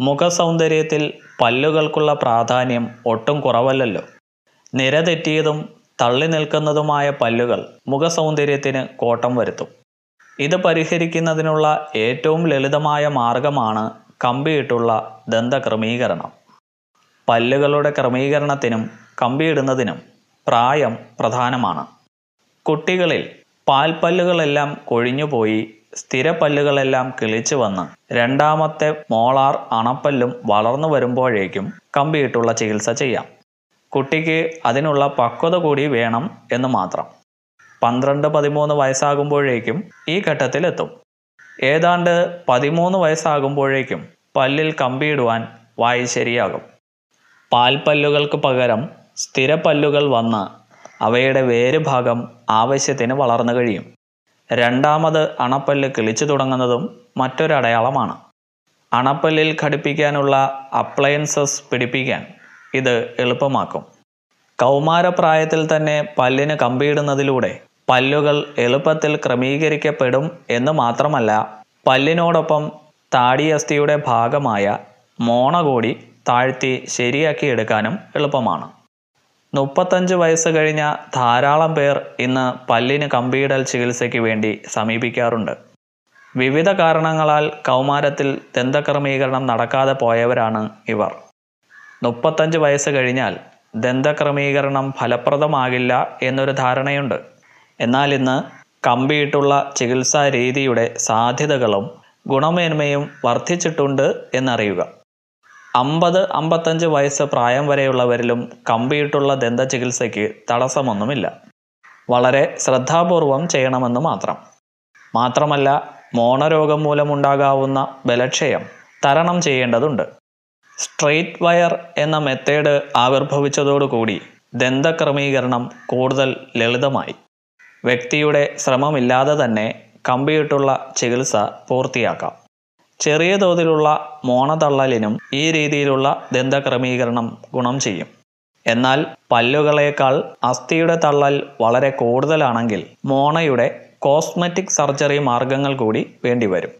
മുഖസൗന്ദര്യത്തിൽ പല്ലുകൾക്കുള്ള പ്രാധാന്യം ഒട്ടും കുറവല്ലല്ലോ. നിരതെറ്റിയതും തള്ളി നിൽക്കുന്നതുമായ പല്ലുകൾ മുഖസൗന്ദര്യത്തിന് കോട്ടം വരുത്തും. ഇത് പരിഹരിക്കുന്നതിനുള്ള ഏറ്റവും ലളിതമായ മാർഗമാണ് കമ്പിയിട്ടുള്ള ദന്തക്രമീകരണം. പല്ലുകളുടെ ക്രമീകരണത്തിനും കമ്പിയിടുന്നതിനും പ്രായം പ്രധാനമാണ്. കുട്ടികളിൽ പാൽപ്പല്ലുകളെല്ലാം കൊഴിഞ്ഞുപോയി സ്ഥിരപ്പല്ലുകളെല്ലാം കിളിച്ചു വന്ന് രണ്ടാമത്തെ മോളാർ അണപ്പല്ലും വളർന്നു വരുമ്പോഴേക്കും കമ്പിയിട്ടുള്ള ചികിത്സ ചെയ്യാം. കുട്ടിക്ക് അതിനുള്ള പക്വത കൂടി വേണം എന്ന് മാത്രം. പന്ത്രണ്ട് പതിമൂന്ന് വയസ്സാകുമ്പോഴേക്കും ഈ ഘട്ടത്തിലെത്തും. ഏതാണ്ട് പതിമൂന്ന് വയസ്സാകുമ്പോഴേക്കും പല്ലിൽ കമ്പിയിടുവാൻ വായി ശരിയാകും. പാൽപ്പല്ലുകൾക്ക് പകരം സ്ഥിരപ്പല്ലുകൾ വന്ന് അവയുടെ വേര് ഭാഗം ആവശ്യത്തിന് വളർന്നു കഴിയും. രണ്ടാമത് അണപ്പല്ല് കിളിച്ചു തുടങ്ങുന്നതും മറ്റൊരടയാളമാണ് അണപ്പല്ലിൽ ഘടിപ്പിക്കാനുള്ള അപ്ലയൻസസ് പിടിപ്പിക്കാൻ ഇത് എളുപ്പമാക്കും. കൗമാരപ്രായത്തിൽ തന്നെ പല്ലിന് കമ്പിയിടുന്നതിലൂടെ പല്ലുകൾ എളുപ്പത്തിൽ ക്രമീകരിക്കപ്പെടും എന്ന് മാത്രമല്ല പല്ലിനോടൊപ്പം താടിയസ്ഥിയുടെ ഭാഗമായ മോണ കൂടി താഴ്ത്തി ശരിയാക്കിയെടുക്കാനും എളുപ്പമാണ്. മുപ്പത്തഞ്ച് വയസ്സ് കഴിഞ്ഞ ധാരാളം പേർ ഇന്ന് പല്ലിന് കമ്പിയിടൽ ചികിത്സയ്ക്ക് വേണ്ടി സമീപിക്കാറുണ്ട്. വിവിധ കാരണങ്ങളാൽ കൗമാരത്തിൽ ദന്തക്രമീകരണം നടക്കാതെ പോയവരാണ് ഇവർ. മുപ്പത്തഞ്ച് വയസ്സ് കഴിഞ്ഞാൽ ദന്തക്രമീകരണം ഫലപ്രദമാകില്ല എന്നൊരു ധാരണയുണ്ട്. എന്നാൽ ഇന്ന് കമ്പിയിട്ടുള്ള ചികിത്സാ രീതിയുടെ സാധ്യതകളും ഗുണമേന്മയും വർദ്ധിച്ചിട്ടുണ്ട് എന്നറിയുക. അമ്പത് അമ്പത്തഞ്ച് വയസ്സ് പ്രായം വരെയുള്ളവരിലും കമ്പിയിട്ടുള്ള ദന്ത ചികിത്സയ്ക്ക് തടസ്സമൊന്നുമില്ല. വളരെ ശ്രദ്ധാപൂർവം ചെയ്യണമെന്ന് മാത്രം. മാത്രമല്ല മോണരോഗം മൂലമുണ്ടാകാവുന്ന ബലക്ഷയം തരണം ചെയ്യേണ്ടതുണ്ട്. സ്ട്രെയിറ്റ് വയർ എന്ന മെത്തേഡ് ആവിർഭവിച്ചതോടുകൂടി ദന്തക്രമീകരണം കൂടുതൽ ലളിതമായി. വ്യക്തിയുടെ ശ്രമമില്ലാതെ തന്നെ കമ്പിയിട്ടുള്ള ചികിത്സ പൂർത്തിയാക്കാം. ചെറിയ തോതിലുള്ള മോണതള്ളലിനും ഈ രീതിയിലുള്ള ദന്തക്രമീകരണം ഗുണം ചെയ്യും. എന്നാൽ പല്ലുകളേക്കാൾ അസ്ഥിയുടെ തള്ളൽ വളരെ കൂടുതലാണെങ്കിൽ മോണയുടെ കോസ്മെറ്റിക് സർജറി മാർഗങ്ങൾ കൂടി വേണ്ടിവരും.